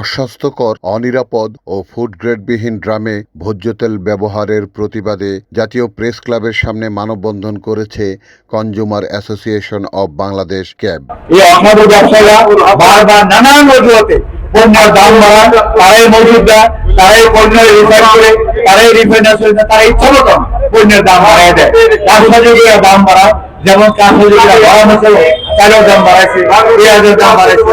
অস্বাস্থ্যকর, অনিরাপদ ও ফুড গ্রেডবিহীন ড্রামে ভোজ্য তেল ব্যবহারের প্রতিবাদে জাতীয় প্রেস ক্লাবের সামনে মানববন্ধন করেছে consumer association of Bangladesh CAB. পণ্যের দাম বাড়ায় যেমন দাম বাড়াইছে দাম বাড়াইছে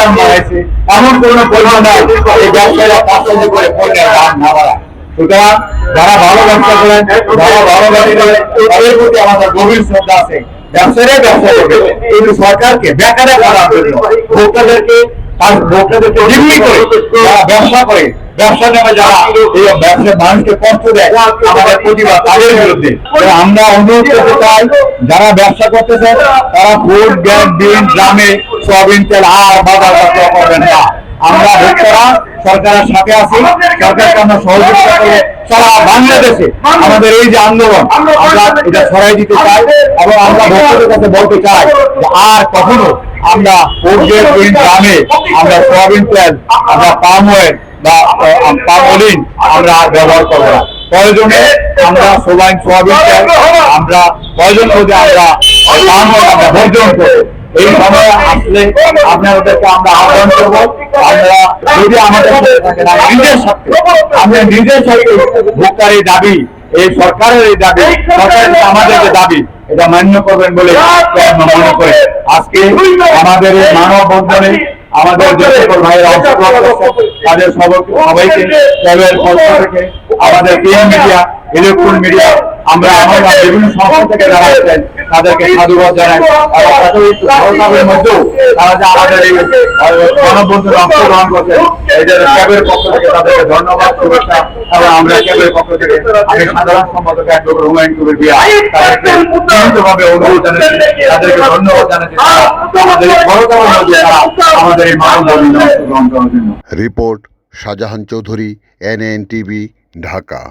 দাম বাড়াইছে। এমন কোন পণ্য নাই যে ব্যবসায়ীরা কাঁচাযোগ করে পণ্যের দাম না বাড়ায়। সুতরাং যারা ভালো ব্যবসা করেন, যারা ভালো গাড়ি করেন, তাদের প্রতি আমাদের গভীর শ্রদ্ধা আছে। ব্যবসায়ীরা ব্যবসা করবে। কিন্তু সরকারকে বেকারে করার জন্য ভোক্তাদেরকে ভোক্তাদেরকে করে, যারা ব্যবসা করে ব্যবসা নামে যারা এই ব্যবসার মানুষকে কষ্ট দেয় আমাদের প্রতিবাদ তাদের বিরুদ্ধে। আমরা অনুরোধ করতে চাই যারা ব্যবসা করতেছে তারা ফুড গ্যাস ডিম গ্রামে সয়াবিন তেল আর বাজার করবেন না। আমরা ভোক্তারা সরকারের সাথে আছি সরকারকে আমরা সহযোগিতা করে সারা বাংলাদেশে আমাদের এই যে আন্দোলন আমরা এটা ছড়াই দিতে চাই এবং আমরা ভোক্তাদের কাছে বলতে চাই যে আর কখনো আমরা গ্রামে আমরা সয়াবিন তেল আমরা পাম অয়েল বা পাম অলিন আমরা ব্যবহার করব না। প্রয়োজনে আমরা সোলাইন সয়াবিন আমরা প্রয়োজন বোধে আমরা করব। এই সময় আসলে আপনাদেরকে আমরা আহ্বান করব আমরা যদি আমাদের নিজের সাথে নিজের সাথে ভোক্তার এই দাবি, এই সরকারের এই দাবি, সরকারের আমাদের যে দাবি, এটা মান্য করবেন বলে মনে করি। আজকে আমাদের মানব আমাদের সকল ভাইয়েরা অংশগ্রহণ তাদের সবাইকে আমাদের প্রিয় মিডিয়া ইলেকট্রন মিডিয়া আমরা আমরা বিভিন্ন সংস্থা থেকে যারা আছেন তাদেরকে সাধুবাদ জানাই। আর তাদের মধ্যেও তারা যে আমাদের এই মানববন্ধনে অংশগ্রহণ করছেন, এই যে ক্যাবের পক্ষ থেকে তাদেরকে ধন্যবাদ, শুভেচ্ছা। এবং আমরা ক্যাবের পক্ষ থেকে আমি সাধারণ সম্পাদক অ্যাডভোকেট হুমায়ুন কবির বিয়া, তাদেরকে বিভিন্নভাবে অনুরোধ জানাচ্ছি, তাদেরকে ধন্যবাদ জানাচ্ছি আমাদের এই বড়তম মধ্যে তারা আমাদের এই মানববন্ধনে অংশগ্রহণ করার জন্য। Report Shahjahan Chowdhury NN TV Dhaka.